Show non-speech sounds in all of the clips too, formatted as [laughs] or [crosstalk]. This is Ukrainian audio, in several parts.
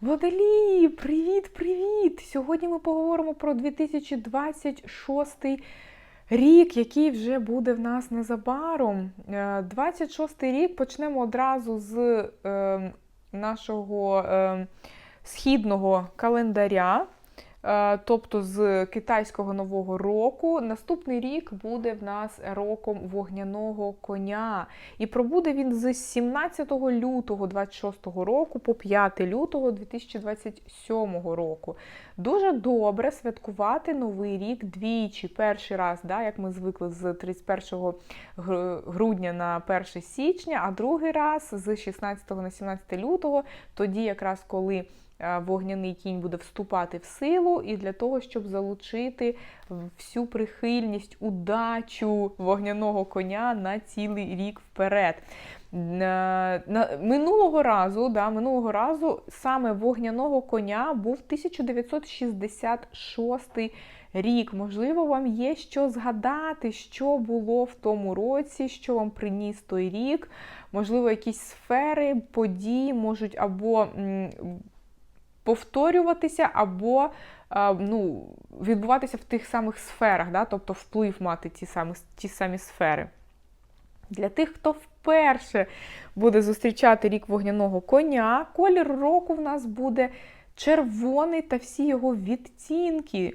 Водолії, привіт-привіт! Сьогодні ми поговоримо про 2026 рік, який вже буде в нас незабаром. Е, 26 рік почнемо одразу з е, нашого е, східного календаря. Е, Тобто з китайського нового року наступний рік буде в нас роком вогняного коня, і пробуде він з 17 лютого 26 року по 5 лютого 2027 року. Дуже добре святкувати новий рік двічі. Перший раз, да, як ми звикли з 31 грудня на 1 січня, а другий раз з 16 на 17 лютого, тоді якраз коли вогняний кінь буде вступати в силу, і для того, щоб залучити всю прихильність, удачу вогняного коня на цілий рік вперед. На, минулого разу, да, минулого разу саме вогняного коня був 1966 рік. Можливо, вам є що згадати, що було в тому році, що вам приніс той рік. Можливо, якісь сфери, події можуть або повторюватися, або а, ну, відбуватися в тих самих сферах, да? тобто вплив мати ті самі, ті самі сфери. Для тих, хто вперше буде зустрічати рік вогняного коня, колір року в нас буде червоний та всі його відтінки.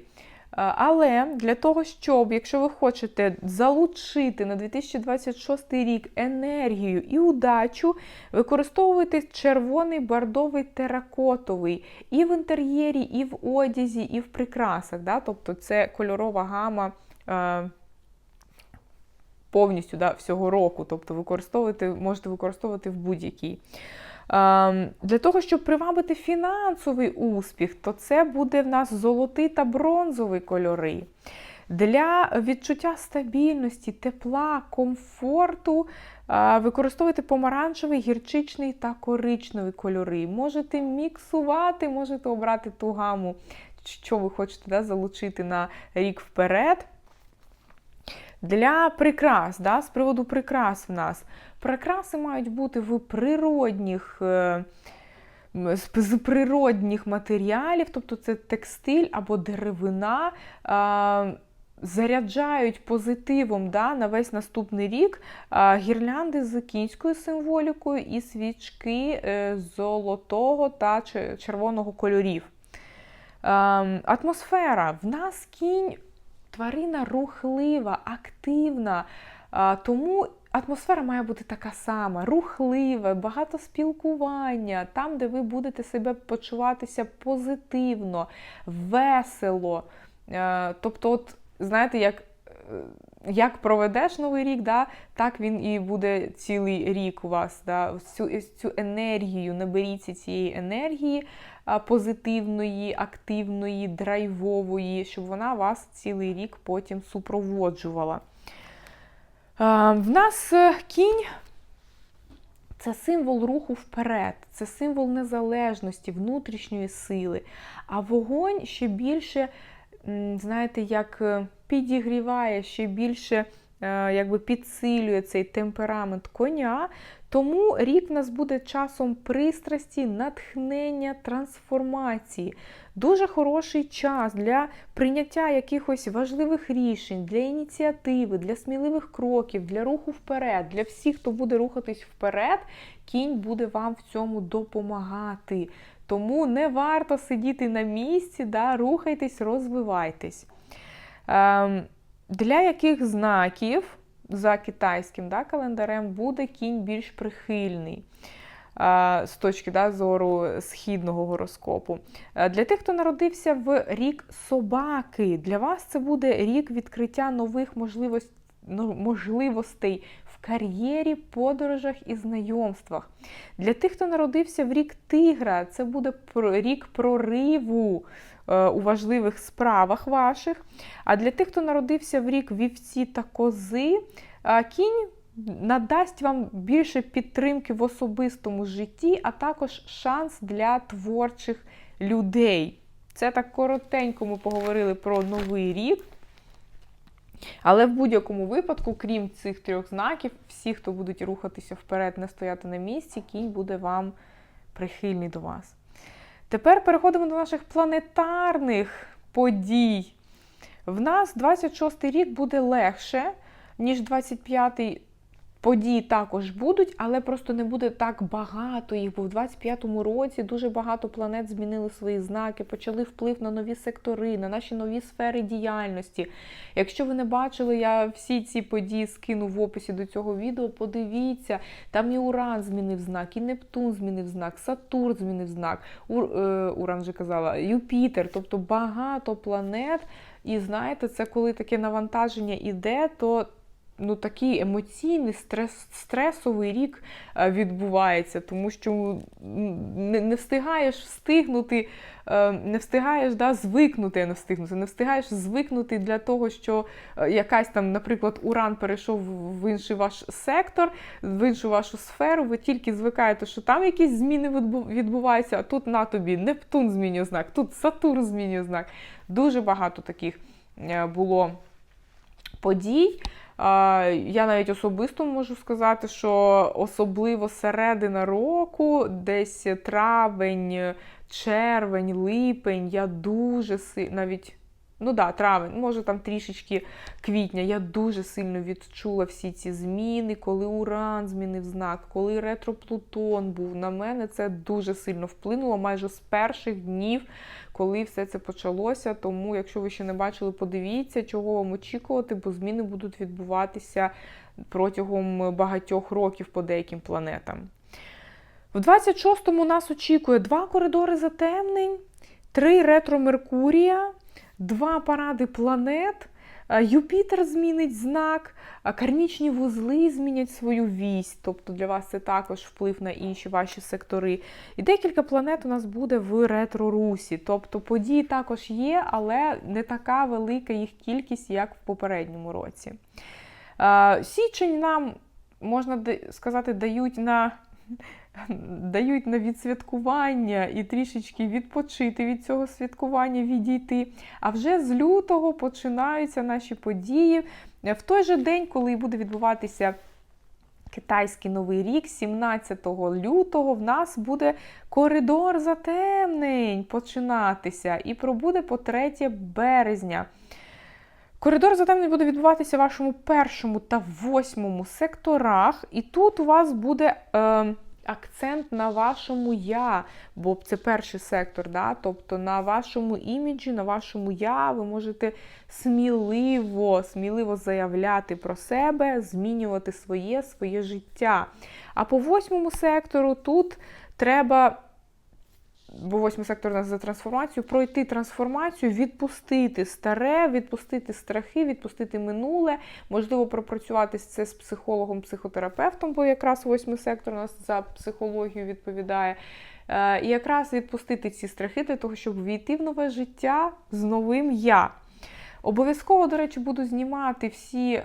А, Але для того, щоб, якщо ви хочете залучити на 2026 рік енергію і удачу, використовуйте червоний бордовий теракотовий і в інтер'єрі, і в одязі, і в прикрасах. Да? Тобто це кольорова гама. е, Повністю да, всього року, тобто використовувати, можете використовувати в будь-якій. Ем, Для того, щоб привабити фінансовий успіх, то це буде в нас золотий та бронзовий кольори. Для відчуття стабільності, тепла, комфорту е, використовуйте помаранчевий, гірчичний та коричневий кольори. Можете міксувати, можете обрати ту гаму, що ви хочете да, залучити на рік вперед. Для прикрас, да, з приводу прикрас в нас. Прикраси мають бути в природних, е, з природних матеріалів, тобто це текстиль або деревина. е, Заряджають позитивом да, на весь наступний рік е, гірлянди з кінською символікою і свічки золотого та червоного кольорів. Атмосфера. В нас кінь тварина рухлива, активна. Тому атмосфера має бути така сама: рухлива, багато спілкування, там, де ви будете себе почуватися позитивно, весело. Е, Тобто, от, знаєте, як. е, Як проведеш новий рік, да, так він і буде цілий рік у вас. Да. Цю, цю енергію, наберіться цієї енергії позитивної, активної, драйвової, щоб вона вас цілий рік потім супроводжувала. В нас е, кінь це символ руху вперед, це символ незалежності, внутрішньої сили. А вогонь ще більше, знаєте, як е, підігріває, ще більше якби підсилює цей темперамент коня. Тому рік в нас буде часом пристрасті, натхнення, трансформації. Дуже хороший час для прийняття якихось важливих рішень, для ініціативи, для сміливих кроків, для руху вперед. Для всіх, хто буде рухатись вперед, кінь буде вам в цьому допомагати. Тому не варто сидіти на місці, да, рухайтесь, розвивайтесь. Ем, для яких знаків за китайським да, календарем буде кінь більш прихильний? З точки да, зору східного гороскопу. Для тих, хто народився в рік собаки, для вас це буде рік відкриття нових можливостей, можливостей в кар'єрі, подорожах і знайомствах. Для тих, хто народився в рік тигра, це буде рік прориву у важливих справах ваших. А для тих, хто народився в рік вівці та кози, е, кінь надасть вам більше підтримки в особистому житті, а також шанс для творчих людей. Це так коротенько ми поговорили про новий рік. Але в будь-якому випадку, крім цих трьох знаків, всі, хто будуть рухатися вперед, не стояти на місці, кінь буде вам прихильний до вас. Тепер переходимо до наших планетарних подій. В нас 26-й рік буде легше, ніж 25-й. Події також будуть, але просто не буде так багато їх, бо в 25-му році дуже багато планет змінили свої знаки, почали вплив на нові сектори, на наші нові сфери діяльності. Якщо ви не бачили, я всі ці події скину в описі до цього відео. Подивіться, там і Уран змінив знак, і Нептун змінив знак, Сатурн змінив знак, Ур, е, Уран вже казала, Юпітер, тобто багато планет. І знаєте, це коли таке навантаження іде, то ну, такий емоційний стрес, стресовий рік е, відбувається, тому що не, не встигаєш встигнути, е, не встигаєш да, звикнути, не встигнути, не встигаєш звикнути для того, що е, якась там, наприклад, уран перейшов в інший ваш сектор, в іншу вашу сферу. Ви тільки звикаєте, що там якісь зміни відбуваються, а тут на тобі Нептун змінює знак, тут Сатурн змінює знак. Дуже багато таких було подій. Я навіть особисто можу сказати, що особливо середина року, десь травень, червень, липень, я дуже навіть. Ну да, травень, може там трішечки квітня. Я дуже сильно відчула всі ці зміни, коли Уран змінив знак, коли ретроплутон був. На мене це дуже сильно вплинуло майже з перших днів, коли все це почалося. Тому, якщо ви ще не бачили, подивіться, чого вам очікувати, бо зміни будуть відбуватися протягом багатьох років по деяким планетам. В 26-му нас очікує два коридори затемнень, три ретро Меркурія два паради планет. Е, Юпітер змінить знак, кармічні вузли змінять свою вість, тобто для вас це також вплив на інші ваші сектори. І декілька планет у нас буде в ретро-русі. Тобто події також є, але не така велика їх кількість, як в попередньому році. Е, січень нам, можна сказати, дають на [laughs] дають на відсвяткування і трішечки відпочити від цього святкування, відійти. А вже з лютого починаються наші події. В той же день, коли буде відбуватися китайський новий рік, 17 лютого, в нас буде коридор затемнень починатися і пробуде по 3 березня. Коридор затемнень буде відбуватися в вашому першому та восьмому секторах, і тут у вас буде. Е, акцент на вашому я, бо це перший сектор, да? тобто на вашому іміджі, на вашому я, ви можете сміливо, сміливо заявляти про себе, змінювати своє, своє життя. А по восьмому сектору тут треба бо восьмий сектор у нас за трансформацію, пройти трансформацію, відпустити старе, відпустити страхи, відпустити минуле, можливо, пропрацювати це з психологом, психотерапевтом, бо якраз восьмий сектор у нас за психологію відповідає. Е, і якраз відпустити ці страхи для того, щоб війти в нове життя з новим я. Обов'язково, до речі, буду знімати всі.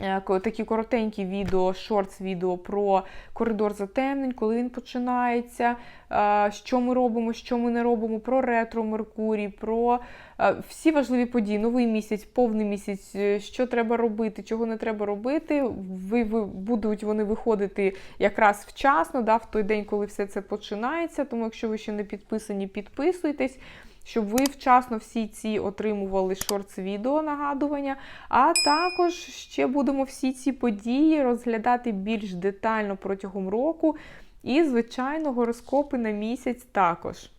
Е, такі коротенькі відео, шортс-відео про коридор затемнень, коли він починається, е, що ми робимо, що ми не робимо, про ретро Меркурій, про е, всі важливі події, новий місяць, повний місяць, що треба робити, чого не треба робити. Ви, ви Будуть вони виходити якраз вчасно, да, в той день, коли все це починається. Тому, якщо ви ще не підписані, підписуйтесь щоб ви вчасно всі ці отримували шортс-відео нагадування. А також ще будемо всі ці події розглядати більш детально протягом року. І, звичайно, гороскопи на місяць також.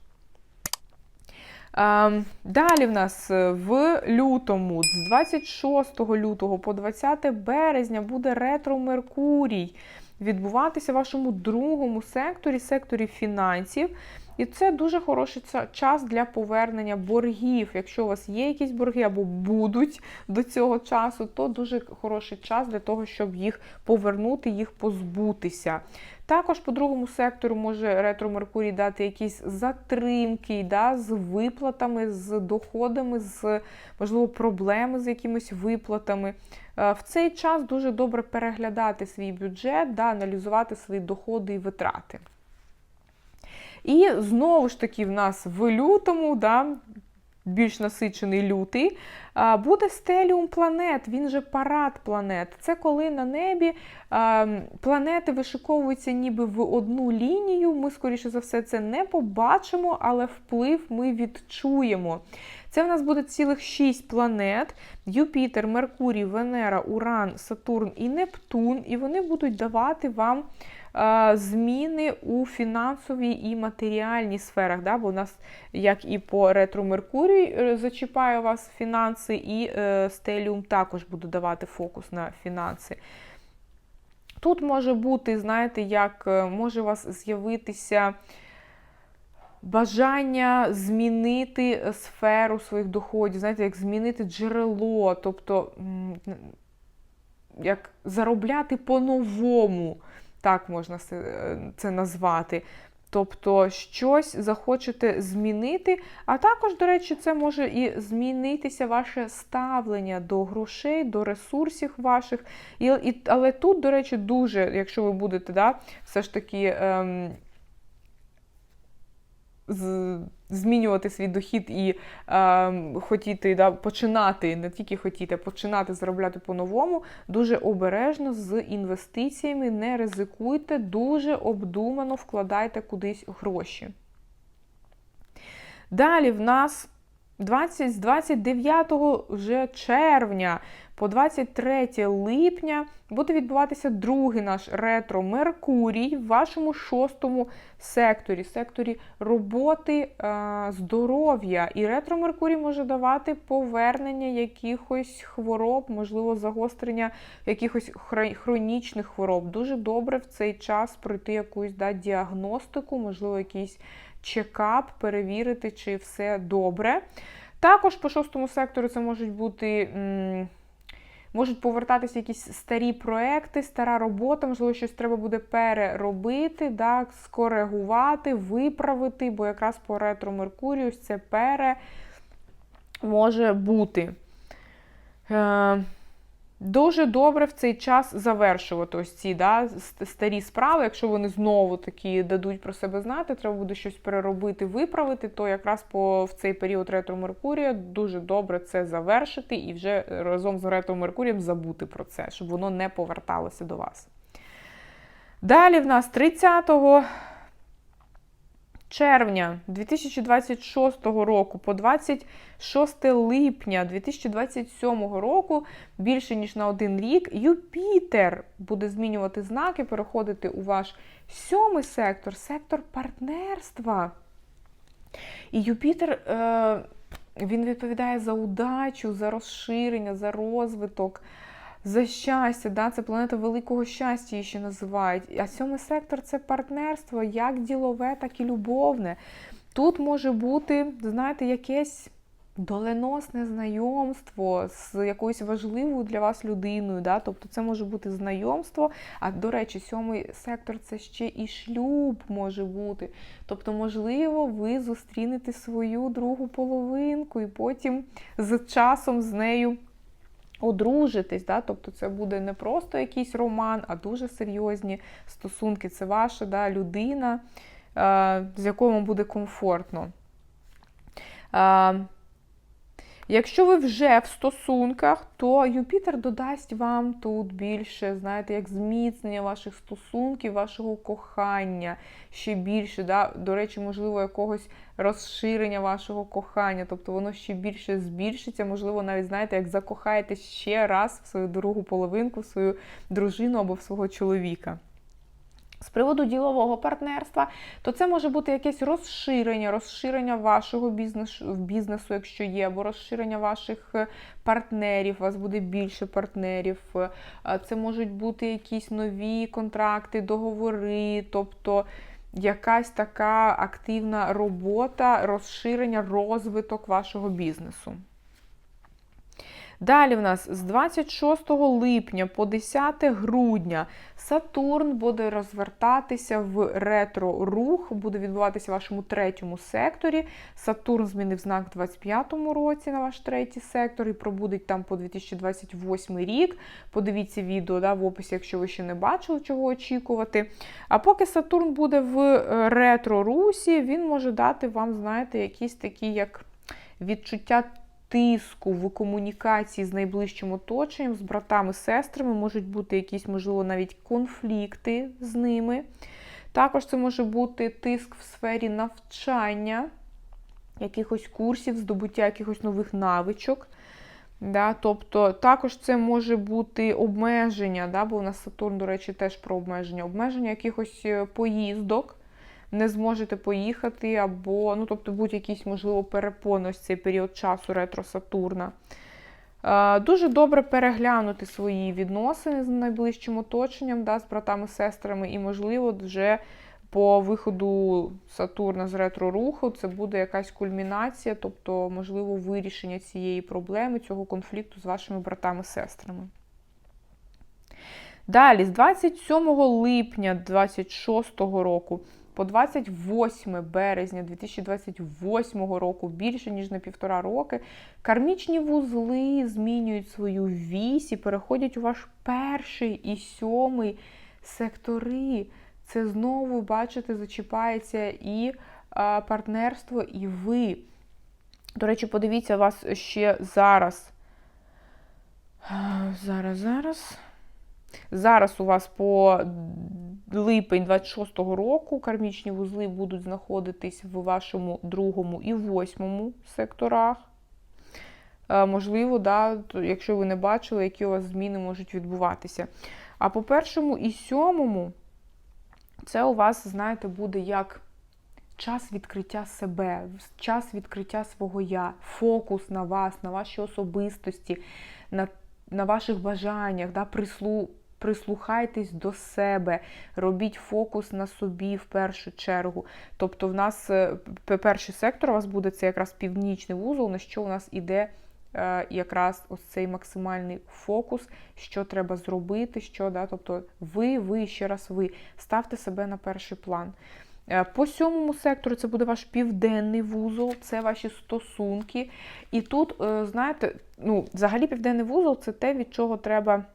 Ем, далі в нас в лютому, з 26 лютого по 20 березня, буде ретро Меркурій відбуватися в вашому другому секторі, секторі фінансів. І це дуже хороший час для повернення боргів. Якщо у вас є якісь борги або будуть до цього часу, то дуже хороший час для того, щоб їх повернути, їх позбутися. Також по другому сектору може ретро Меркурій дати якісь затримки да, з виплатами, з доходами, з, можливо, проблеми з якимись виплатами. Е, в цей час дуже добре переглядати свій бюджет, да, аналізувати свої доходи і витрати. І знову ж таки, в нас в лютому, да, більш насичений лютий, Буде стеліум планет, він же парад планет. Це коли на небі планети вишиковуються ніби в одну лінію. Ми, скоріше за все, це не побачимо, але вплив ми відчуємо. Це в нас буде цілих шість планет: Юпітер, Меркурій, Венера, Уран, Сатурн і Нептун, і вони будуть давати вам зміни у фінансовій і матеріальній сферах. Да? Бо у нас, як і по ретро Меркурій, е, зачіпає вас фінанси, і е, стеліум також буде давати фокус на фінанси. Тут може бути, знаєте, як е, може у вас з'явитися. Бажання змінити сферу своїх доходів, знаєте, як змінити джерело, тобто як заробляти по-новому так можна це назвати. Тобто щось захочете змінити, а також, до речі, це може і змінитися ваше ставлення до грошей, до ресурсів ваших. І, і, Але тут, до речі, дуже, якщо ви будете да, все ж таки ем, змінювати свій дохід і е, хотіти да, починати, не тільки хотіти, а починати заробляти по-новому, дуже обережно з інвестиціями, не ризикуйте, дуже обдумано вкладайте кудись гроші. Далі в нас 20, з 29 вже червня по 23 липня буде відбуватися другий наш ретро Меркурій в вашому шостому секторі, секторі роботи е, здоров'я. І ретро Меркурій може давати повернення якихось хвороб, можливо, загострення якихось хронічних хвороб. Дуже добре в цей час пройти якусь да, діагностику, можливо, якийсь чекап, перевірити, чи все добре. Також по шостому сектору це можуть бути. М Можуть повертатися якісь старі проекти, стара робота, можливо, щось треба буде переробити, да, скоригувати, виправити, бо якраз по ретро Меркурію це пере може бути. Е, Дуже добре в цей час завершувати ось ці да, старі справи. Якщо вони знову такі дадуть про себе знати, треба буде щось переробити, виправити, то якраз по в цей період ретро Меркурія дуже добре це завершити і вже разом з ретро Меркурієм забути про це, щоб воно не поверталося до вас. Далі в нас 30 червня 2026 року по 26 липня 2027 року, більше ніж на один рік, Юпітер буде змінювати знаки, переходити у ваш сьомий сектор, сектор партнерства. І Юпітер. Е він відповідає за удачу, за розширення, за розвиток за щастя, да, це планета великого щастя її ще називають. А сьомий сектор це партнерство, як ділове, так і любовне. Тут може бути, знаєте, якесь доленосне знайомство з якоюсь важливою для вас людиною. Да? Тобто це може бути знайомство, а до речі, сьомий сектор це ще і шлюб може бути. Тобто, можливо, ви зустрінете свою другу половинку і потім з часом з нею одружитись. Да? Тобто це буде не просто якийсь роман, а дуже серйозні стосунки. Це ваша да, людина, е, з якою вам буде комфортно. Якщо ви вже в стосунках, то Юпітер додасть вам тут більше, знаєте, як зміцнення ваших стосунків, вашого кохання ще більше. Да? До речі, можливо, якогось розширення вашого кохання. Тобто воно ще більше збільшиться, можливо, навіть, знаєте, як закохаєте ще раз в свою другу половинку, в свою дружину або в свого чоловіка. З приводу ділового партнерства, то це може бути якесь розширення, розширення вашого бізнесу, бізнесу, якщо є, або розширення ваших е, партнерів, у вас буде більше партнерів. Е, це можуть бути якісь нові контракти, договори, тобто якась така активна робота, розширення, розвиток вашого бізнесу. Далі в нас з 26 липня по 10 грудня Сатурн буде розвертатися в ретро-рух, буде відбуватися в вашому третьому секторі. Сатурн змінив знак в 25-му році на ваш третій сектор і пробудить там по 2028 рік. Подивіться відео да, в описі, якщо ви ще не бачили, чого очікувати. А поки Сатурн буде в е, ретро-русі, він може дати вам, знаєте, якісь такі як відчуття тиску в комунікації з найближчим оточенням, з братами, сестрами, можуть бути якісь, можливо, навіть конфлікти з ними. Також це може бути тиск в сфері навчання, якихось курсів, здобуття якихось нових навичок. Да? Тобто також це може бути обмеження, да? бо у нас Сатурн, до речі, теж про обмеження, обмеження якихось е, поїздок, не зможете поїхати, або, ну, тобто, будь-якісь, можливо, перепони ось цей період часу ретро Сатурна. Е, Дуже добре переглянути свої відносини з найближчим оточенням, да, з братами, сестрами, і, можливо, вже по виходу Сатурна з ретро-руху це буде якась кульмінація, тобто, можливо, вирішення цієї проблеми, цього конфлікту з вашими братами-сестрами. Далі, з 27 липня 2026 року по 28 березня 2028 року, більше ніж на півтора роки, кармічні вузли змінюють свою вісь і переходять у ваш перший і сьомий сектори. Це знову, бачите, зачіпається і а, партнерство, і ви. До речі, подивіться, вас ще зараз. Зараз, зараз. Зараз у вас по липень 26-го року кармічні вузли будуть знаходитись в вашому другому і восьмому секторах. Е, Можливо, да, якщо ви не бачили, які у вас зміни можуть відбуватися. А по першому і сьомому, це у вас, знаєте, буде як час відкриття себе, час відкриття свого я, фокус на вас, на вашій особистості, на на ваших бажаннях, да, прислу, прислухайтесь до себе, робіть фокус на собі в першу чергу. Тобто, в нас е, перший сектор у вас буде це якраз північний вузол, на що у нас іде е, якраз ось цей максимальний фокус, що треба зробити, що, да, тобто ви, ви, ще раз ви, ставте себе на перший план. Е, по сьомому сектору це буде ваш південний вузол, це ваші стосунки. І тут, знаєте, ну, взагалі південний вузол це те, від чого треба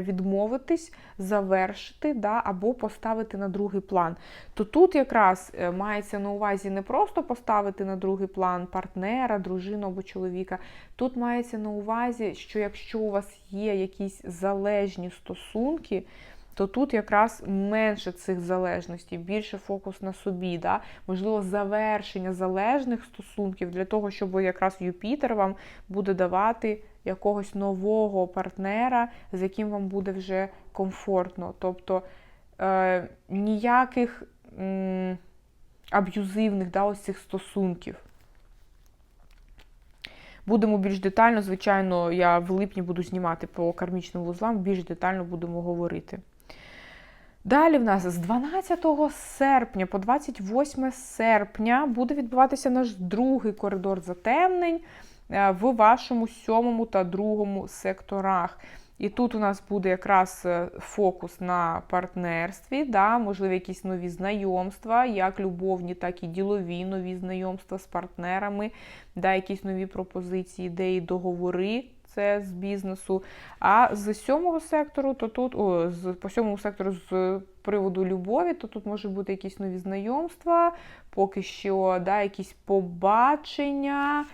відмовитись, завершити да, або поставити на другий план. То тут якраз е, мається на увазі не просто поставити на другий план партнера, дружину або чоловіка. Тут мається на увазі, що якщо у вас є якісь залежні стосунки, то тут якраз менше цих залежностей, більше фокус на собі, да? можливо, завершення залежних стосунків для того, щоб якраз Юпітер вам буде давати якогось нового партнера, з яким вам буде вже комфортно. Тобто е, ніяких м, аб'юзивних да, ось цих стосунків. Будемо більш детально, звичайно, я в липні буду знімати по кармічним вузлам, більш детально будемо говорити. Далі в нас з 12 серпня по 28 серпня буде відбуватися наш другий коридор затемнень в вашому сьомому та другому секторах. І тут у нас буде якраз е, фокус на партнерстві, да, можливо, якісь нові знайомства, як любовні, так і ділові нові знайомства з партнерами, да, якісь нові пропозиції, ідеї, договори це з бізнесу. А з сьомого сектору, то тут, о, з по сьомому сектору з приводу любові, то тут можуть бути якісь нові знайомства, поки що да, якісь побачення.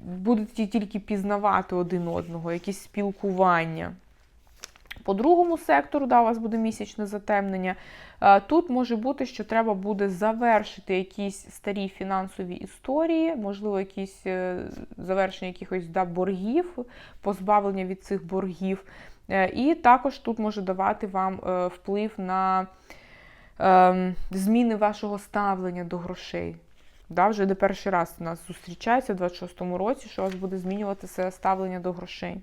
Будете тільки пізнавати один одного, якісь спілкування. По другому сектору, да, у вас буде місячне затемнення. Тут може бути, що треба буде завершити якісь старі фінансові історії, можливо, якісь е, завершення якихось да, боргів, позбавлення від цих боргів. Е, і також тут може давати вам е, вплив на ем, зміни вашого ставлення до грошей. Да, Вже не перший раз у нас зустрічається в 26-му році, що у вас буде змінюватися ставлення до грошей.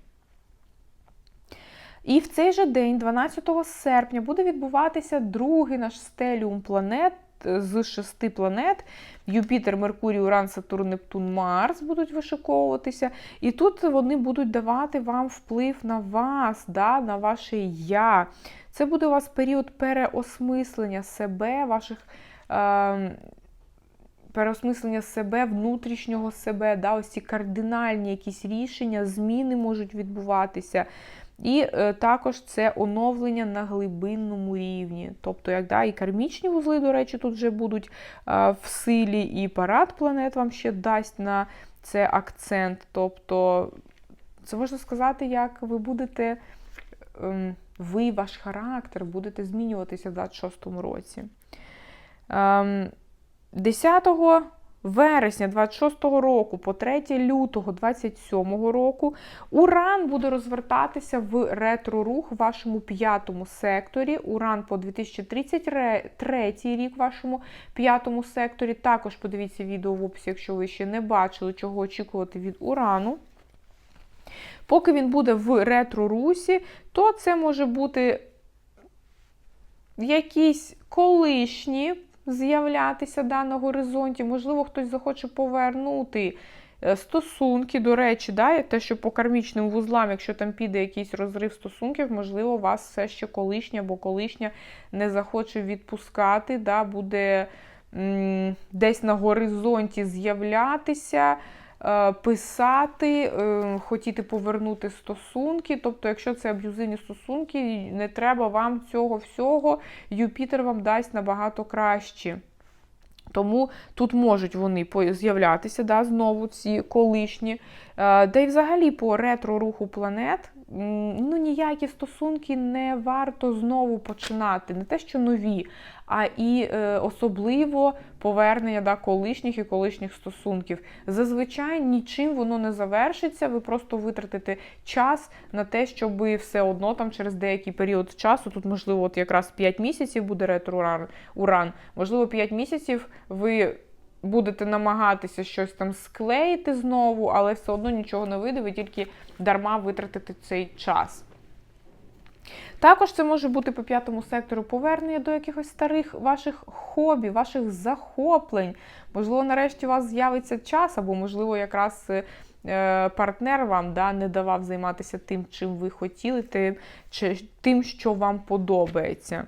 І в цей же день, 12 серпня, буде відбуватися другий наш стеліум планет з шести планет. Юпітер, Меркурій, Уран, Сатурн, Нептун, Марс будуть вишиковуватися. І тут вони будуть давати вам вплив на вас, да, на ваше я. Це буде у вас період переосмислення себе, ваших. Е Переосмислення себе, внутрішнього себе, да, ось ці кардинальні якісь рішення, зміни можуть відбуватися. І е, також це оновлення на глибинному рівні. Тобто, як да, і кармічні вузли, до речі, тут вже будуть е, в силі, і парад планет вам ще дасть на це акцент. Тобто, це можна сказати, як ви будете, ем, ви, ваш характер, будете змінюватися в 26-му році. Ем, 10 вересня 26-го року по 3 лютого 27-го року Уран буде розвертатися в ретро-рух в вашому п'ятому секторі. Уран по 2033 рік в вашому п'ятому секторі. Також подивіться відео в описі, якщо ви ще не бачили, чого очікувати від Урану. Поки він буде в ретро-русі, то це може бути якісь колишні з'являтися да, на горизонті. Можливо, хтось захоче повернути е, стосунки. До речі, да, те, що по кармічним вузлам, якщо там піде якийсь розрив стосунків, можливо, вас все ще колишня або колишня не захоче відпускати, да, буде м десь на горизонті з'являтися. Е, писати, е, хотіти повернути стосунки. Тобто, якщо це аб'юзивні стосунки, не треба вам цього всього, Юпітер вам дасть набагато краще. Тому тут можуть вони з'являтися да, знову ці колишні. Е, да й взагалі по ретро-руху планет ну, ніякі стосунки не варто знову починати. Не те, що нові, а і е, особливо повернення да, колишніх і колишніх стосунків. Зазвичай нічим воно не завершиться, ви просто витратите час на те, щоб все одно там через деякий період часу, тут, можливо, от якраз 5 місяців буде ретро-уран, можливо, 5 місяців ви. Будете намагатися щось там склеїти знову, але все одно нічого не вийде, ви тільки дарма витратите цей час. Також це може бути по п'ятому сектору повернення до якихось старих ваших хобі, ваших захоплень. Можливо, нарешті у вас з'явиться час, або, можливо, якраз е, партнер вам да, не давав займатися тим, чим ви хотіли, тим, чи, тим що вам подобається.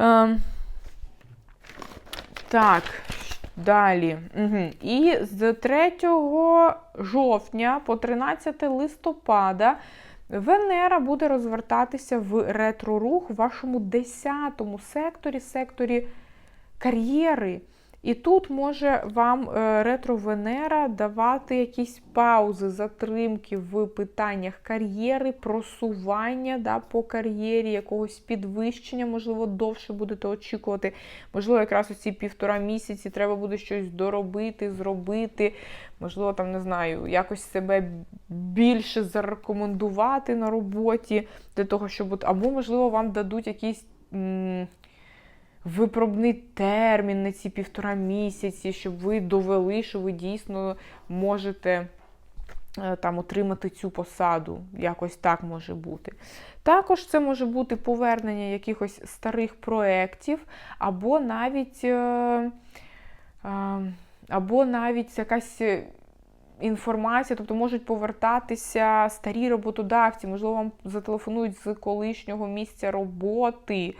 Е, так, далі. Угу. І з 3 жовтня по 13 листопада. Венера буде розвертатися в ретро-рух в вашому 10 секторі, секторі кар'єри. І тут може вам е, ретро-Венера давати якісь паузи, затримки в питаннях кар'єри, просування да, по кар'єрі, якогось підвищення, можливо, довше будете очікувати. Можливо, якраз оці півтора місяці треба буде щось доробити, зробити. Можливо, там, не знаю, якось себе більше зарекомендувати на роботі, для того, щоб. Або, можливо, вам дадуть якісь випробний термін на ці півтора місяці, щоб ви довели, що ви дійсно можете е, там отримати цю посаду. Якось так може бути. Також це може бути повернення якихось старих проєктів, або навіть. Е, або навіть якась інформація, тобто можуть повертатися старі роботодавці, можливо, вам зателефонують з колишнього місця роботи.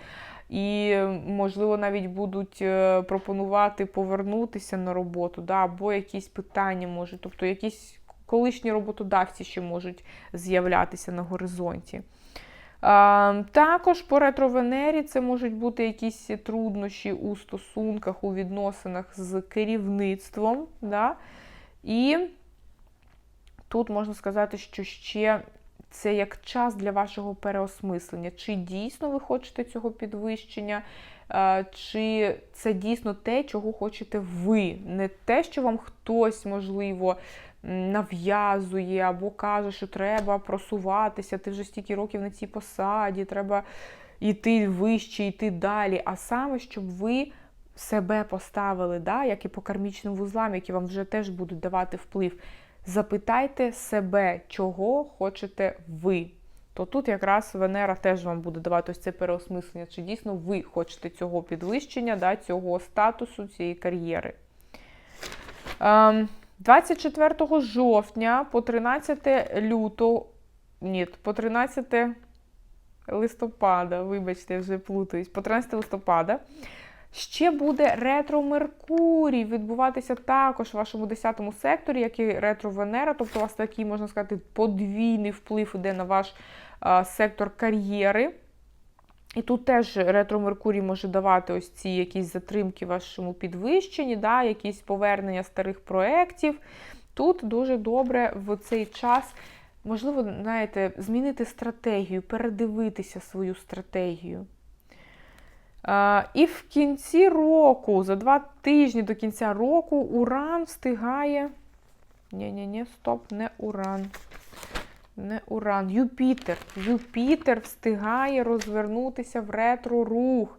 І, можливо, навіть будуть е, пропонувати повернутися на роботу, да, або якісь питання можуть, тобто якісь колишні роботодавці ще можуть з'являтися на горизонті. Також по ретровенері це можуть бути якісь труднощі у стосунках, у відносинах з керівництвом. Да? І тут можна сказати, що ще це як час для вашого переосмислення. Чи дійсно ви хочете цього підвищення, чи це дійсно те, чого хочете ви. Не те, що вам хтось, можливо, нав'язує або каже, що треба просуватися, ти вже стільки років на цій посаді, треба йти вище, йти далі. А саме, щоб ви. Себе поставили, да, як і по кармічним вузлам, які вам вже теж будуть давати вплив. Запитайте себе, чого хочете ви. То тут якраз Венера теж вам буде давати ось це переосмислення, чи дійсно ви хочете цього підвищення, да, цього статусу, цієї кар'єри. 24 ем, жовтня по 13 лютого, ні, по 13 листопада, вибачте, вже плутаюсь, по 13 листопада Ще буде ретро Меркурій відбуватися також в вашому 10 секторі, як і ретро Венера. Тобто у вас такий, можна сказати, подвійний вплив іде на ваш а, сектор кар'єри. І тут теж ретро Меркурій може давати ось ці якісь затримки вашому підвищенні, да, якісь повернення старих проєктів. Тут дуже добре в цей час, можливо, знаєте, змінити стратегію, передивитися свою стратегію. І в кінці року, за два тижні до кінця року, Уран встигає. Ні-ні-ні, стоп, не Уран. Не Уран. Юпітер. Юпітер встигає розвернутися в ретро-рух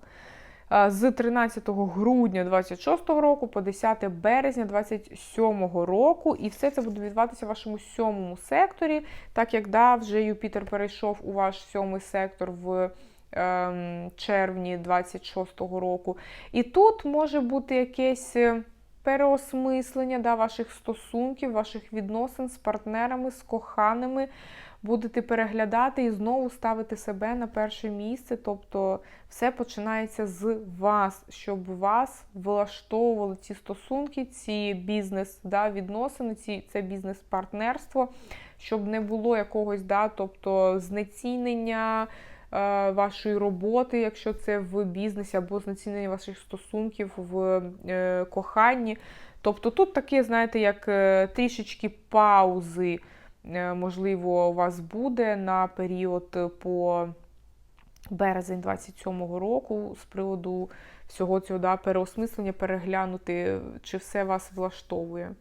з 13 грудня 26 року по 10 березня 27 року. І все це буде відбуватися в вашому сьомому секторі, так як да, вже Юпітер перейшов у ваш сьомий сектор в червні 26 року. І тут може бути якесь е, переосмислення да, ваших стосунків, ваших відносин з партнерами, з коханими. Будете переглядати і знову ставити себе на перше місце. Тобто все починається з вас, щоб вас влаштовували ці стосунки, ці бізнес да, відносини, ці, це бізнес-партнерство, щоб не було якогось да, тобто, знецінення вашої роботи, якщо це в бізнесі, або знецінення ваших стосунків в е, коханні. Тобто тут таке, знаєте, як е, трішечки паузи, е, можливо, у вас буде на період по березень 27-го року з приводу всього цього да, переосмислення, переглянути, чи все вас влаштовує.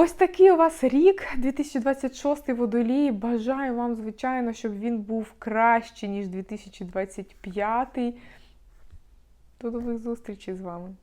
Ось такий у вас рік, 2026 водолій. Бажаю вам, звичайно, щоб він був краще, ніж 2025. До нових зустрічей з вами.